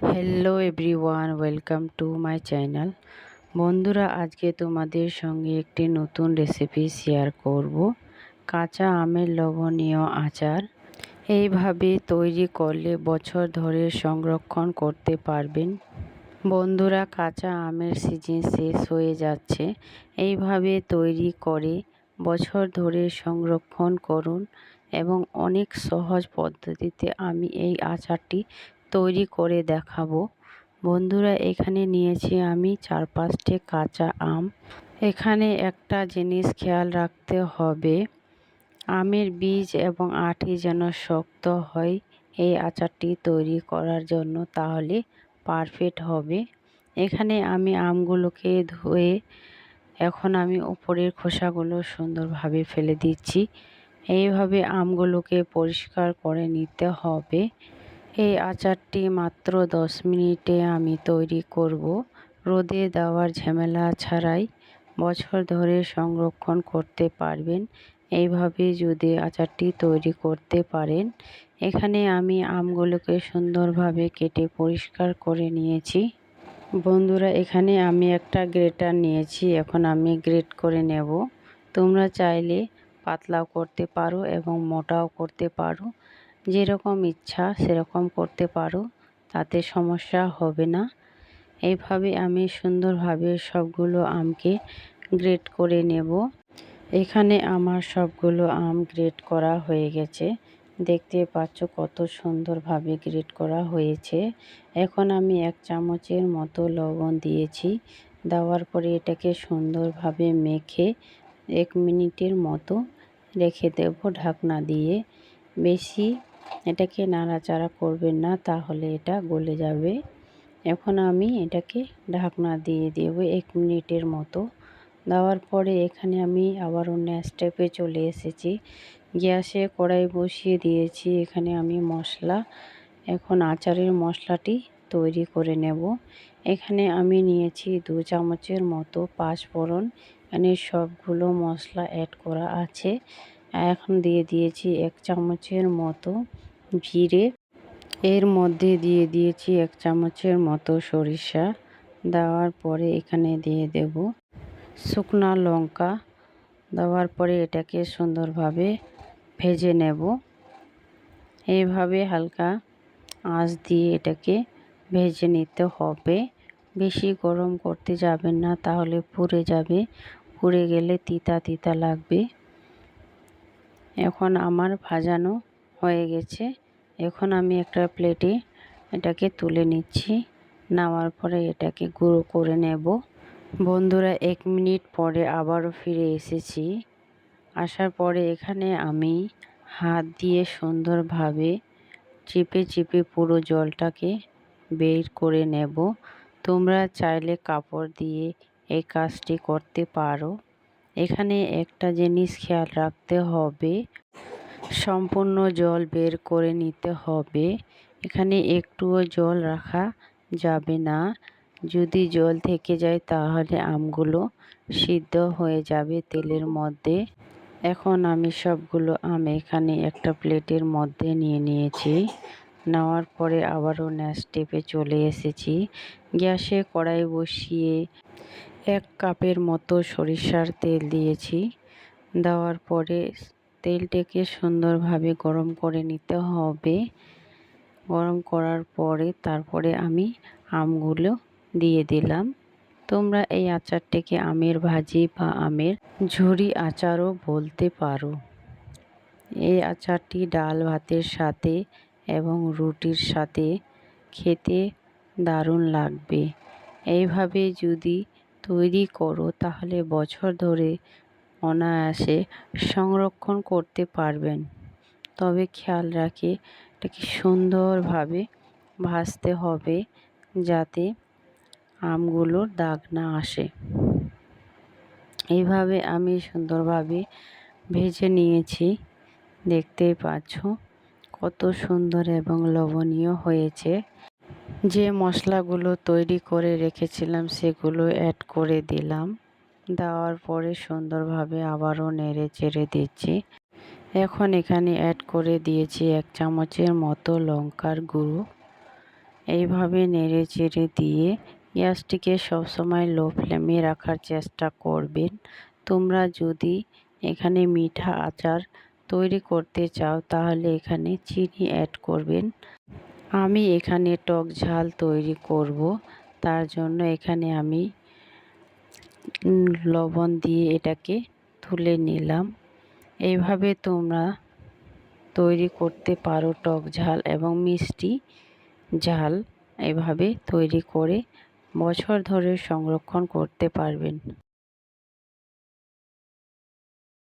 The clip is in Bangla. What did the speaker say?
Hello everyone welcome to my channel বন্ধুরা, আজকে তোমাদের সঙ্গে একটি নতুন রেসিপি শেয়ার করব। কাঁচা আমের লবণীয় আচার। এইভাবে তৈরি করলে বছর ধরে সংরক্ষণ করতে পারবেন। বন্ধুরা, কাঁচা আমের সিজন শেষ হয়ে যাচ্ছে। এইভাবে তৈরি করে বছর ধরে সংরক্ষণ করুন এবং অনেক সহজ পদ্ধতিতে আমি এই আচারটি তৈরি করে দেখাবো। বন্ধুরা, এখানে নিয়েছি আমি চার পাঁচটি কাঁচা আম। এখানে একটা জিনিস খেয়াল রাখতে হবে, আমের বীজ এবং আটি যেন শক্ত হয় এই আচারটি তৈরি করার জন্য তাহলে পারফেক্ট হবে। এখানে আমি আমগুলোকে ধুয়ে এখন আমি উপরের খোসাগুলো সুন্দরভাবে ফেলে দিচ্ছি। এইভাবে আমগুলোকে পরিষ্কার করে নিতে হবে। এই আচারটি মাত্র দশ মিনিটে আমি তৈরি করব। রোদে দেওয়ার ঝামেলা ছাড়াই বছর ধরে সংরক্ষণ করতে পারবেন। এইভাবে যদি আচারটি তৈরি করতে পারেন, এখানে আমি আমগুলোকে সুন্দরভাবে কেটে পরিষ্কার করে নিয়েছি। বন্ধুরা, এখানে আমি একটা গ্রেটার নিয়েছি, এখন আমি গ্রেট করে নেব। তোমরা চাইলে পাতলাও করতে পারো এবং মোটাও করতে পারো। যেরকম ইচ্ছা সেরকম করতে পারো, তাতে সমস্যা হবে না। এইভাবে আমি সুন্দরভাবে সবগুলো আমকে গ্রেট করে নেব। এখানে আমার সবগুলো আম গ্রেট করা হয়ে গেছে। দেখতে পাচ্ছ কত সুন্দরভাবে গ্রেট করা হয়েছে। এখন আমি এক চামচের মতো লবণ দিয়েছি। দেওয়ার পরে এটাকে সুন্দরভাবে মেখে এক মিনিটের মতো রেখে দেব ঢাকনা দিয়ে। বেশি এটাকে নাড়াচাড়া করবেন না, তাহলে এটা গলে যাবে। এখন আমি এটাকে ঢাকনা দিয়ে দেবো এক মিনিটের মতো। দেওয়ার পরে এখানে আমি আবার অন্য স্টেপে চলে এসেছি। গ্যাসে কড়াই বসিয়ে দিয়েছি, এখানে আমি মশলা। এখন আচারের মশলাটি তৈরি করে নেব। এখানে আমি নিয়েছি দু চামচের মতো পাঁচফোড়ন। এখানে সবগুলো মশলা অ্যাড করা আছে। এখন দিয়ে দিয়েছি এক চামচের মতো জিরে, এর মধ্যে দিয়ে দিয়েছি এক চামচের মতো সরিষা। দেওয়ার পরে এখানে দিয়ে দেব শুকনা লঙ্কা। দেওয়ার পরে এটাকে সুন্দরভাবে ভেজে নেব। এইভাবে হালকা আঁচ দিয়ে এটাকে ভেজে নিতে হবে। বেশি গরম করতে যাবেন না, তাহলে পুড়ে যাবে। পুড়ে গেলে তিতা তিতা লাগবে। এখন আমার ভাজানো হয়ে গেছে। এখন আমি একটা প্লেটে এটাকে তুলে নিচ্ছি। নেওয়ার পরে এটাকে গুঁড়ো করে নেব। বন্ধুরা, এক মিনিট পরে আবারও ফিরে এসেছি। আসার পরে এখানে আমি হাত দিয়ে সুন্দরভাবে চিপে চিপে পুরো জলটাকে বের করে নেব। তোমরা চাইলে কাপড় দিয়ে এই কাজটি করতে পারো। এখানে একটা জিনিস খেয়াল রাখতে হবে। সম্পূর্ণ জল বের করে নিতে হবে। এখানে একটুও জল রাখা যাবে না। যদি জল থেকে যায় তাহলে আমগুলো সিদ্ধ হয়ে যাবে তেলের মধ্যে। এখন আমি সবগুলো আম এখানে একটা প্লেটের মধ্যে নিয়ে নিয়েছি। নেওয়ার পরে আবারও ন্যাস টেপে চলে এসেছি। গ্যাসে কড়াই বসিয়ে এক কাপের মতো সরিষার তেল দিয়েছি। দেওয়ার পরে তেলটাকে সুন্দরভাবে গরম করে নিতে হবে। গরম করার পরে তারপরে আমি আমগুলো দিয়ে দিলাম। তোমরা এই আচারটাকে আমের ভাজি বা আমের ঝুরি আচারও বলতে পারো। এই আচারটি ডাল ভাতের সাথে এবং রুটির সাথে খেতে দারুণ লাগবে। এইভাবে যদি তৈরি করো তাহলে বছর ধরে অনায়াসে সংরক্ষণ করতে পারবেন। তবে খেয়াল রাখে, এটাকে সুন্দরভাবে ভাজতে হবে যাতে আমগুলোর দাগ না আসে। এইভাবে আমি সুন্দরভাবে ভেজে নিয়েছি। দেখতেই পাচ্ছ কত সুন্দর এবং লবণীয় হয়েছে। যে মশলাগুলো তৈরি করে রেখেছিলাম সেগুলো অ্যাড করে দিলাম। দেওয়ার পরে সুন্দরভাবে আবারও নেড়ে চেড়ে দিচ্ছি। এখন এখানে অ্যাড করে দিয়েছি এক চামচের মতো লঙ্কার গুঁড়ো। এইভাবে নেড়ে চেড়ে দিয়ে গ্যাসটিকে সবসময় লো ফ্লেমে রাখার চেষ্টা করবেন। তোমরা যদি এখানে মিঠা আচার তৈরি করতে চাও, তাহলে এখানে চিনি অ্যাড করবেন। আমি এখানে টক ঝাল তৈরি করব। তার জন্য এখানে আমি লবণ দিয়ে এটাকে তুলে নিলাম। এইভাবে তোমরা তৈরি করতে পারো টক ঝাল এবং মিষ্টি ঝাল। এভাবে তৈরি করে বছর ধরে সংরক্ষণ করতে পারবেন।